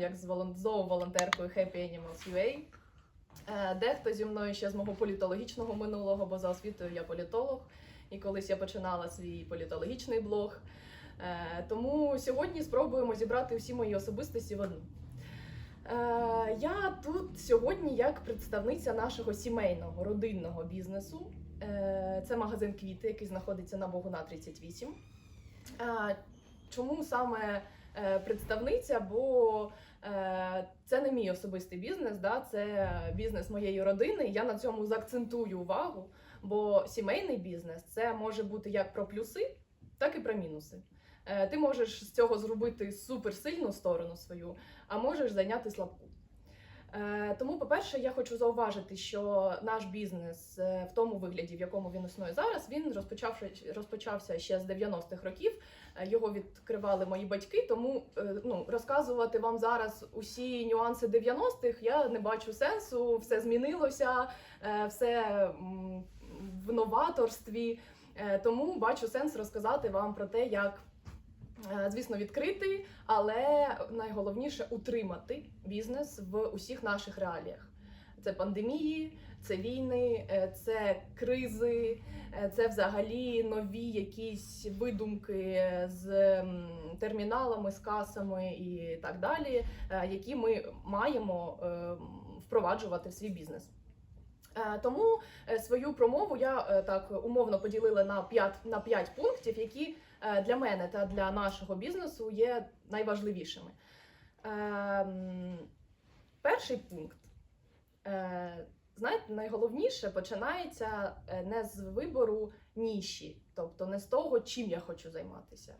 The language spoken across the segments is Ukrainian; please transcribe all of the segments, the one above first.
як з волон- зооволонтеркою Happy Animals UA. Е, Дехто зі мною ще з мого політологічного минулого, бо за освітою я політолог, і колись я починала свій політологічний блог. Е, Тому сьогодні спробуємо зібрати всі мої особистості в одну. Е, Я тут сьогодні як представниця нашого сімейного родинного бізнесу. Це магазин квіти, який знаходиться на Богуна 38. Е, Чому саме представниця? Бо це не мій особистий бізнес, да? це бізнес моєї родини. Я на цьому заакцентую увагу, бо сімейний бізнес це може бути як про плюси, так і про мінуси. Е, Ти можеш з цього зробити суперсильну сторону свою, а можеш зайняти слабку. Е, Тому, по-перше, я хочу зауважити, що наш бізнес е, в тому вигляді, в якому він існує зараз, він розпочався ще з 90-х років. Е, Його відкривали мої батьки, тому ну розказувати вам зараз усі нюанси 90-х я не бачу сенсу. Все змінилося, все в новаторстві. Тому бачу сенс розказати вам про те, як. Е, Звісно, відкрити, але найголовніше утримати бізнес в усіх наших реаліях. Це пандемії, це війни, е, це кризи, е, це взагалі нові якісь видумки з терміналами, з касами і так далі, які ми маємо впроваджувати в свій бізнес. Е, Тому е, свою промову я е, так умовно поділила на 5, на 5 пунктів, які для мене та для нашого бізнесу є найважливішими. Ем, Перший пункт. Знаєте, найголовніше починається не з вибору ніші, тобто не з того, чим я хочу займатися,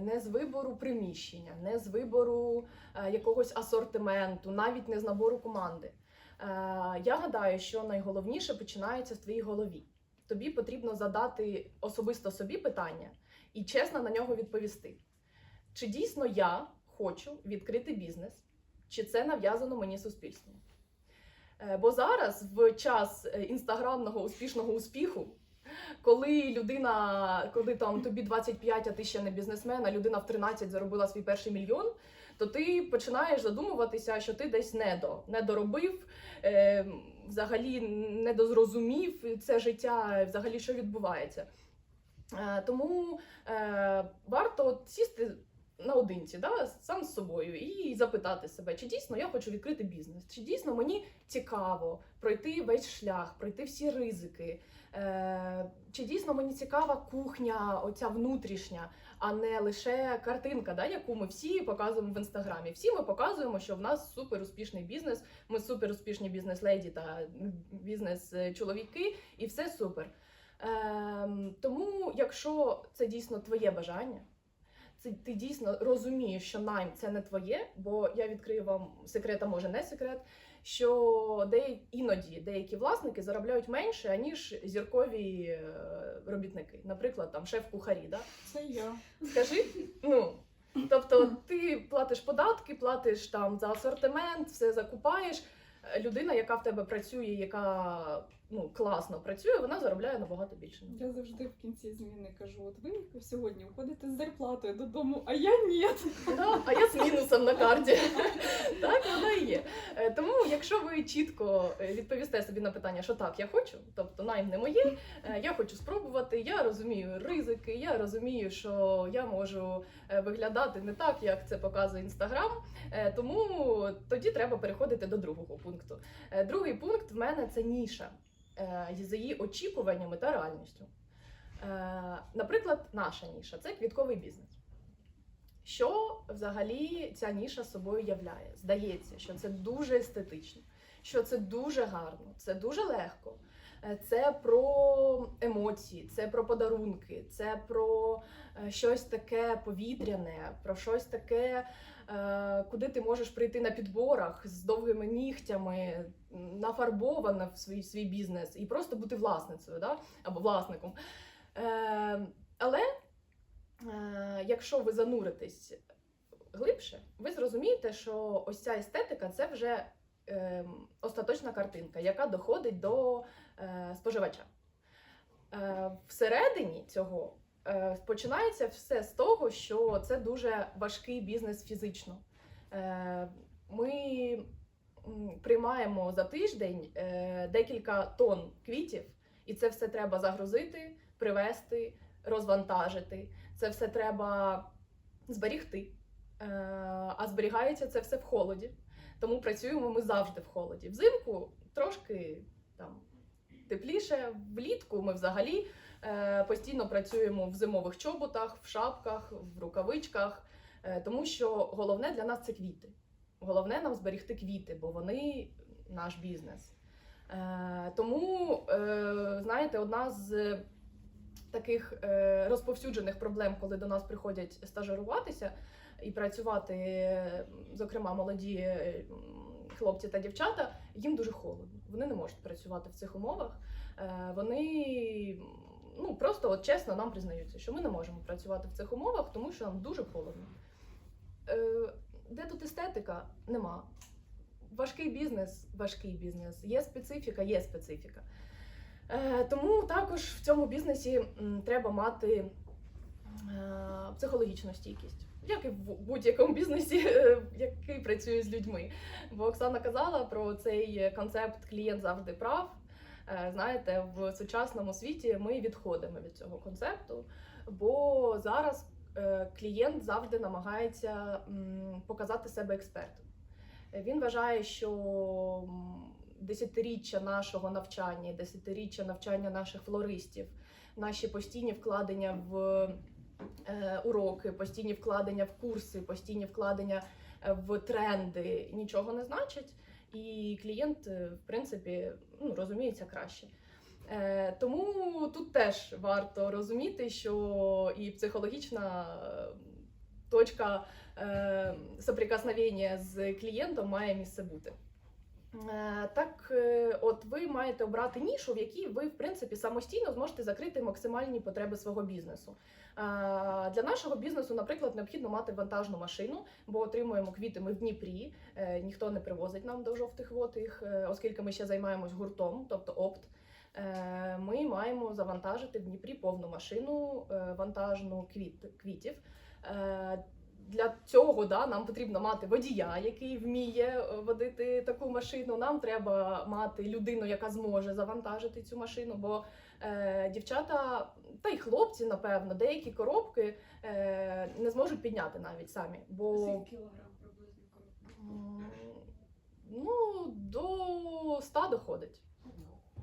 не з вибору приміщення, не з вибору якогось асортименту, навіть не з набору команди. Е, Я гадаю, що найголовніше починається в твоїй голові. Тобі потрібно задати особисто собі питання і чесно на нього відповісти. Чи дійсно я хочу відкрити бізнес, чи це нав'язано мені суспільством? Е, Бо зараз, в час е, інстаграмного успішного успіху, коли людина, коли там тобі 25, а ти ще не бізнесмен, а людина в 13 заробила свій перший мільйон, то ти починаєш задумуватися, що ти десь недо, недоробив, е, взагалі недозрозумів це життя, взагалі що відбувається. Е, Тому е, варто сісти наодинці, да, сам з собою, і запитати себе, чи дійсно я хочу відкрити бізнес, чи дійсно мені цікаво пройти весь шлях, пройти всі ризики, е, чи дійсно мені цікава кухня, оця внутрішня, а не лише картинка, да, яку ми всі показуємо в інстаграмі. Всі ми показуємо, що в нас супер успішний бізнес, ми супер успішні бізнес-леді та бізнес-чоловіки, і все супер. Ем, тому, якщо це дійсно твоє бажання, це ти дійсно розумієш, що найм це не твоє, бо я відкрию вам секрет, а може не секрет, що де іноді деякі власники заробляють менше, аніж зіркові е, робітники, наприклад, там шеф-кухарі. Да? Це я. Скажи, ну. Тобто ти платиш податки, платиш там за асортимент, все закупаєш. Е, Людина, яка в тебе працює, яка ну класно працює, вона заробляє набагато більше. Я завжди в кінці зміни кажу: от ви сьогодні входите з зарплатою додому, а я ні. Да, а я з мінусом на карті. Так воно і є. Е, Тому, якщо ви чітко е, відповісте собі на питання, що так, я хочу, тобто найм не моє, е, я хочу спробувати, я розумію ризики, я розумію, що я можу виглядати не так, як це показує інстаграм. Тому тоді треба переходити до другого пункту. Другий пункт в мене це ніша е, з її очікуваннями та реальністю. Е, Наприклад, наша ніша це квітковий бізнес. Що взагалі ця ніша собою являє? Здається, що це дуже естетично, що це дуже гарно, це дуже легко. Е, Це про емоції, це про подарунки, це про е, щось таке повітряне, про щось таке, е, куди ти можеш прийти на підборах з довгими нігтями, нафарбована в свій, свій бізнес і просто бути власницею да? або власником. Але якщо ви зануритесь глибше, ви зрозумієте, що ось ця естетика це вже е, остаточна картинка, яка доходить до споживача. Е, всередині цього е, починається все з того, що це дуже важкий бізнес фізично. Е, приймаємо за тиждень е, декілька тонн квітів, і це все треба загрузити, привезти, розвантажити. Це все треба зберігти. Е, а зберігається це все в холоді. Тому працюємо ми завжди в холоді. Взимку трошки там тепліше, влітку ми взагалі е, постійно працюємо в зимових чоботах, в шапках, в рукавичках, е, тому що головне для нас це квіти. Головне нам зберігти квіти, бо вони наш бізнес. Е, тому, знаєте, одна з таких розповсюджених проблем, коли до нас приходять стажируватися і працювати, зокрема, молоді хлопці та дівчата, їм дуже холодно. Вони не можуть працювати в цих умовах. Е, Вони ну просто от чесно нам признаються, що ми не можемо працювати в цих умовах, тому що нам дуже холодно. Е, Де тут естетика? Нема. Важкий бізнес, важкий бізнес. Є специфіка, є специфіка. Е, Тому також в цьому бізнесі треба мати психологічну стійкість, як і в будь-якому бізнесі, е, який працює з людьми. Бо Оксана казала про цей концепт клієнт завжди прав. Е, Знаєте, в сучасному світі ми відходимо від цього концепту, бо зараз е, клієнт завжди намагається показати себе експертом. Він вважає, що десятиріччя нашого навчання, десятиріччя навчання наших флористів, наші постійні вкладення в уроки, постійні вкладення в курси, постійні вкладення е, в тренди нічого не значать, і клієнт, е, в принципі, ну, розуміється краще. Е, Тому тут теж варто розуміти, що і психологічна е, точка е, соприкосновення з клієнтом має місце бути. Е, Так, е, от ви маєте обрати нішу, в якій ви, в принципі, самостійно зможете закрити максимальні потреби свого бізнесу. Е, Для нашого бізнесу, наприклад, необхідно мати вантажну машину, бо отримуємо квіти ми в Дніпрі. Ніхто не привозить нам до жовтих вод їх, оскільки ми ще займаємось гуртом, тобто опт. Ми маємо завантажити в Дніпрі повну машину вантажну квіт, квітів. Для цього да, нам потрібно мати водія, який вміє е, водити таку машину. Нам треба мати людину, яка зможе завантажити цю машину. Бо е, дівчата, та й хлопці, напевно, деякі коробки е, не зможуть підняти навіть самі. Бо Скільки кілограм приблизно коробка? м, ну, до 100 доходить.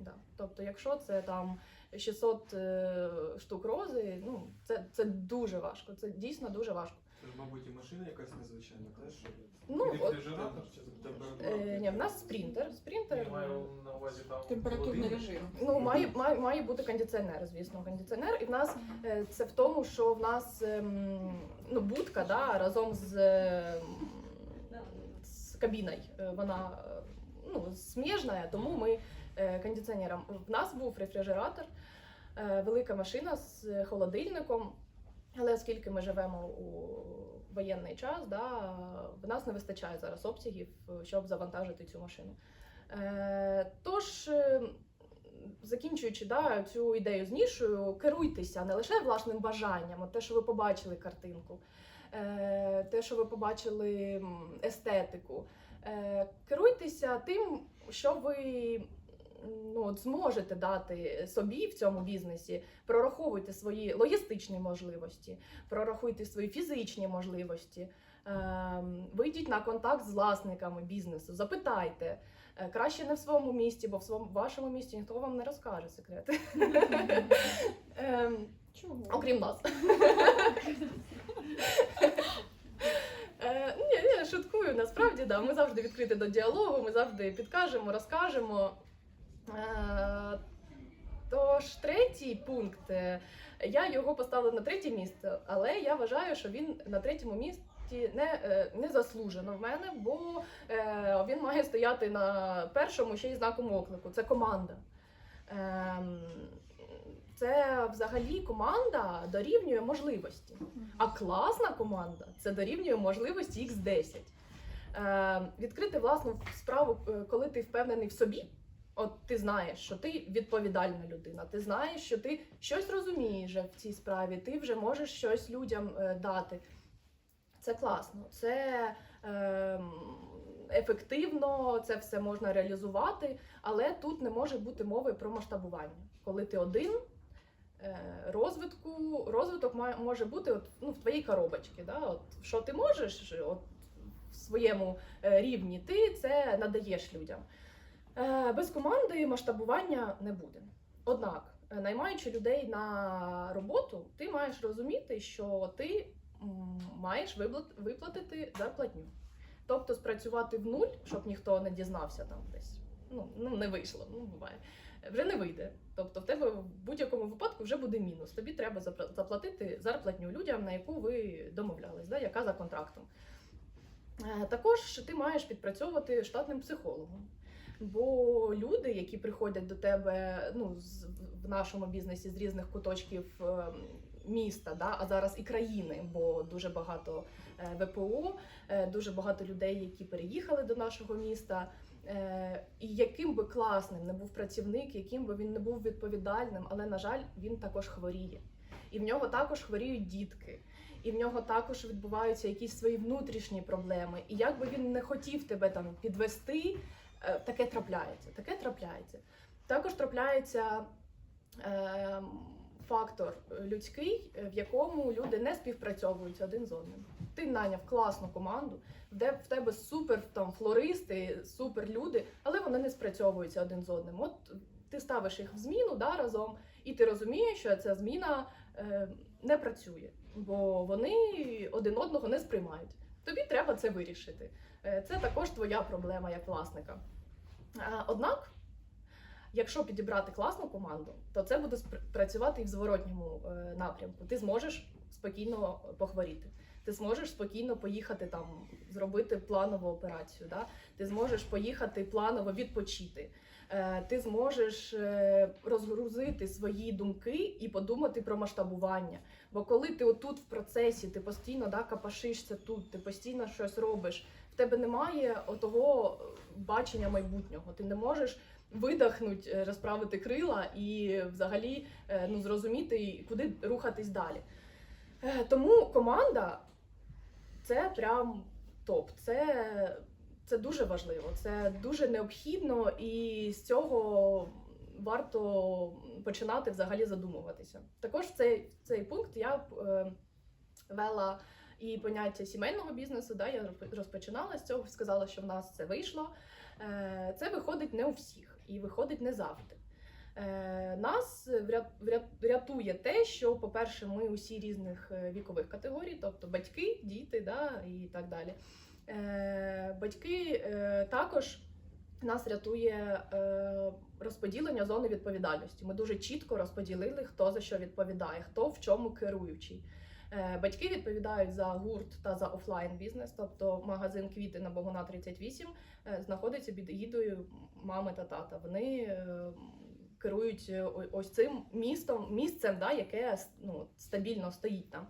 Да. Тобто, якщо це там 600 е, штук рози, ну це, це дуже важко. Це дійсно дуже важко. Це ж, мабуть, і машина якась незвичайна, теж? Ну, от, Рефрижератор чи температура? Е, ні, в нас спринтер. Спринтер Я маю на увазі там Температурний холодильник. режим. ну має, має, має бути кондиціонер, звісно, кондиціонер. І в нас е, це в тому, що в нас ем, ну, будка да, разом з, ем, з кабіною. е, Вона е, ну, сміжна, тому ми е, кондиціонером. В нас був рефрижератор, е, велика машина з холодильником. Але оскільки ми живемо у воєнний час, да, в нас не вистачає зараз обсягів, е, щоб завантажити цю машину. Е, тож, е, закінчуючи да, цю ідею з нішою, керуйтеся не лише власним бажанням, от те, що ви побачили картинку, е, те, що ви побачили естетику. Е, керуйтеся тим, що ви ну, от зможете дати собі в цьому бізнесі, прораховуйте свої логістичні можливості, прорахуйте свої фізичні можливості. Ем, Вийдіть на контакт з власниками бізнесу, запитайте. Е, Краще не в своєму місті, бо в своєму вашому місті ніхто вам не розкаже секрети. Ем, Чого? Окрім нас. Е, Ні, ні, шуткую, насправді, да. Ми завжди відкриті до діалогу, ми завжди підкажемо, розкажемо. Е, Тож, третій пункт. е, Я його поставила на третє місце, але я вважаю, що він на третьому місці не, е, не заслужено в мене, бо е, він має стояти на першому ще й знаком оклику. Це команда. Ем, Це взагалі команда дорівнює можливості. А класна команда це дорівнює можливості X10. Е, відкрити власну справу, е, коли ти впевнений в собі. От ти знаєш, що ти відповідальна людина, ти знаєш, що ти щось розумієш в цій справі, ти вже можеш щось людям е, дати. Це класно. Це е, ефективно це все можна реалізувати, але тут не може бути мови про масштабування. Коли ти один, е, розвитку, розвиток може бути от, ну, в твоїй коробочці. Да? От, що ти можеш от, в своєму е, рівні, ти це надаєш людям. Е, Без команди масштабування не буде. Однак, е, наймаючи людей на роботу, ти маєш розуміти, що ти маєш виплатити зарплатню. Тобто спрацювати в нуль, щоб ніхто не дізнався там десь. Ну, ну не вийшло, ну буває. Вже не вийде. Тобто в тебе в будь-якому випадку вже буде мінус. Тобі треба заплатити зарплатню людям, на яку ви домовлялись, да, яка за контрактом. Е, Також ти маєш підпрацьовувати штатним психологом. Бо люди, які приходять до тебе ну, з, в нашому бізнесі з різних куточків е, міста, да, а зараз і країни, бо дуже багато е, ВПО, е, дуже багато людей, які переїхали до нашого міста. Е, І яким би класним не був працівник, яким би він не був відповідальним, але на жаль, він також хворіє. І в нього також хворіють дітки, і в нього також відбуваються якісь свої внутрішні проблеми. І як би він не хотів тебе там підвести, таке трапляється. Таке трапляється. Також трапляється е, фактор людський, е, в якому люди не співпрацьовують один з одним. Ти найняв класну команду, де в тебе супер там флористи, супер люди, але вони не спрацьовуються один з одним. От ти ставиш їх в зміну да, разом, і ти розумієш, що ця зміна е, не працює, бо вони один одного не сприймають. Тобі треба це вирішити. Е, Це також твоя проблема як власника. Е, Однак, якщо підібрати класну команду, то це буде працювати і в зворотньому е, напрямку. Ти зможеш спокійно похворіти. Ти зможеш спокійно поїхати там, зробити планову операцію. Да? Ти зможеш поїхати планово відпочити. Е, Ти зможеш е, розгрузити свої думки і подумати про масштабування. Бо коли ти отут в процесі, ти постійно да, капашишся тут, ти постійно щось робиш, в тебе немає отого бачення майбутнього. Ти не можеш видихнути, е, розправити крила і взагалі ну, зрозуміти, куди рухатись далі. Тому команда це прям топ. Це, це дуже важливо, це дуже необхідно, і з цього варто починати взагалі задумуватися. Також в цей, цей пункт я е, вела і поняття сімейного бізнесу. Да, я розпочинала з цього, сказала, що в нас це вийшло. Е, Це виходить не у всіх і виходить не завжди. Е, Нас вря- вря- те, що, по-перше, ми усі різних е, вікових категорій, тобто батьки, діти да, і так далі. Е, Батьки також нас рятує розподілення зони відповідальності. Ми дуже чітко розподілили, хто за що відповідає, хто в чому керуючий. Батьки відповідають за гурт та за офлайн бізнес, тобто магазин квіти на Богуна 38 е, знаходиться під егідою мами та тата. Вони керують е, ось цим містом, місцем, да, яке ну, стабільно стоїть там.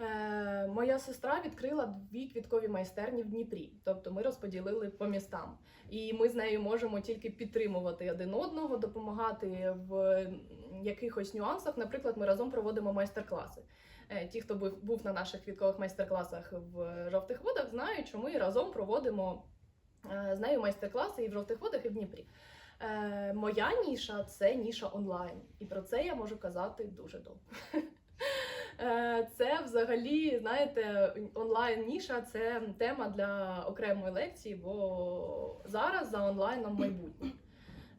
Е, моя сестра відкрила дві квіткові майстерні в Дніпрі, тобто ми розподілили по містам. І ми з нею можемо тільки підтримувати один одного, допомагати в якихось нюансах. Наприклад, ми разом проводимо майстер-класи. Е, Ті, хто був, на наших квіткових майстер-класах в жовтих водах, знають, що ми разом проводимо е, з нею майстер-класи і в жовтих водах, і в Дніпрі. Е, Моя ніша це ніша онлайн, і про це я можу казати дуже довго. Е, Це взагалі, знаєте, онлайн ніша це тема для окремої лекції, бо зараз за онлайном майбутнє.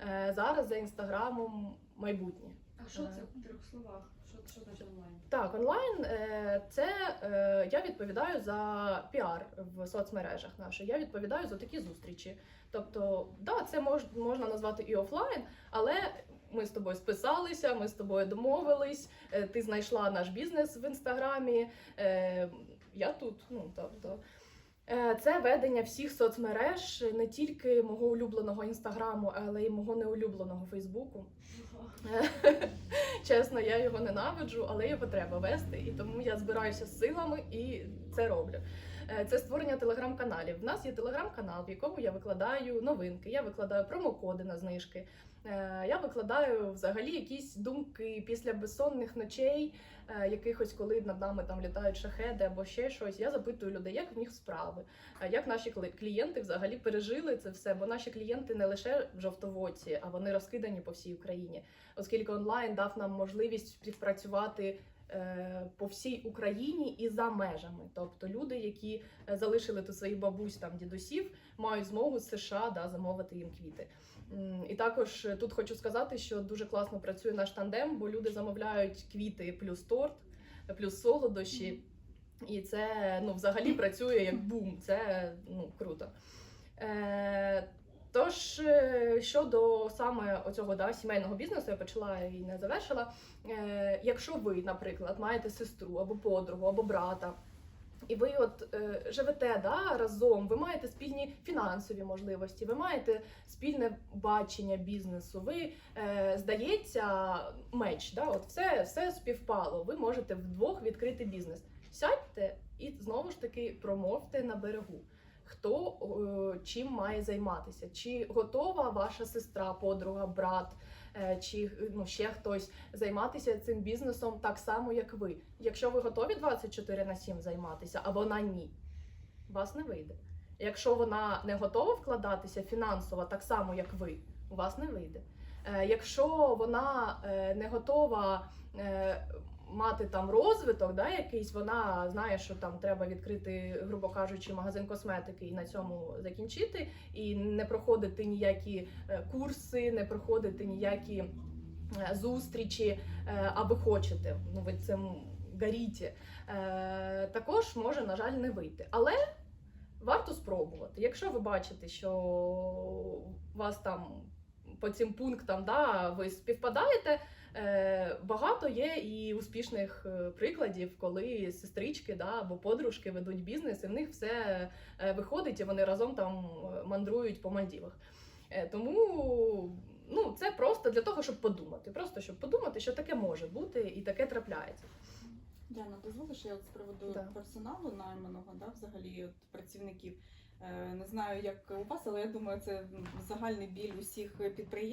Е, Зараз за інстаграмом майбутнє. А що це в трьох словах? Що, що значить онлайн? Так, онлайн е, це е, я відповідаю за піар в соцмережах наших. Я відповідаю за такі зустрічі. Тобто, да, це мож, можна назвати і офлайн, але ми з тобою списалися, ми з тобою домовились. е, Ти знайшла наш бізнес в інстаграмі. е, Я тут. Ну тобто. Е, Це ведення всіх соцмереж, не тільки мого улюбленого інстаграму, але й мого неулюбленого Фейсбуку. Чесно, я його ненавиджу, але його треба вести, і тому я збираюся з силами і це роблю. Е, Це створення телеграм-каналів. У нас є телеграм-канал, в якому я викладаю новинки, я викладаю промокоди на знижки. Е, Я викладаю взагалі якісь думки після безсонних ночей, е, якихось, коли над нами там літають шахеди або ще щось. Я запитую людей, як в них справи, як наші клієнти взагалі пережили це все. Бо наші клієнти не лише в жовтоводці, а вони розкидані по всій Україні, оскільки онлайн дав нам можливість співпрацювати. Е, По всій Україні і за межами, тобто люди, які е, залишили тут своїх бабусь там дідусів, мають змогу з США да, замовити їм квіти. І також е, тут хочу сказати, що дуже класно працює наш тандем, бо люди замовляють квіти плюс торт, плюс солодощі. І це ну, взагалі працює як бум. Це ну, круто. Тож, е, щодо саме оцього да, сімейного бізнесу, я почала і не завершила. Е, якщо ви, наприклад, маєте сестру або подругу, або брата, і ви от е, живете да, разом, ви маєте спільні фінансові можливості, ви маєте спільне бачення бізнесу. Ви е, здається, меч, да, от все, все співпало. Ви можете вдвох відкрити бізнес. Сядьте і знову ж таки промовте на берегу. Хто е, чим має займатися? Чи готова ваша сестра, подруга, брат, е, чи ну, ще хтось займатися цим бізнесом так само, як ви? Якщо ви готові 24 на 7 займатися, а вона ні, вас не вийде. Якщо вона не готова вкладатися фінансово так само, як ви, у вас не вийде. Е, Якщо вона не готова мати там розвиток, да, якийсь, вона знає, що там треба відкрити, грубо кажучи, магазин косметики і на цьому закінчити, і не проходити ніякі е, курси, не проходити ніякі е, зустрічі, е, а хочете, ну ви цим горіте, е, також може, на жаль, не вийти. Але варто спробувати. Якщо ви бачите, що вас там по цим пунктам да, ви співпадаєте. Е, Багато є і успішних е, прикладів, коли сестрички да, або подружки ведуть бізнес, і в них все е, виходить, і вони разом там мандрують по Мальдівах. Тому ну, це просто для того, щоб подумати. Просто щоб подумати, що таке може бути і таке трапляється. Діана, дозволиш, я от з приводу Да. персоналу найманого, да, взагалі от працівників. Е, Не знаю, як у вас, але я думаю, це загальний біль усіх підприємств.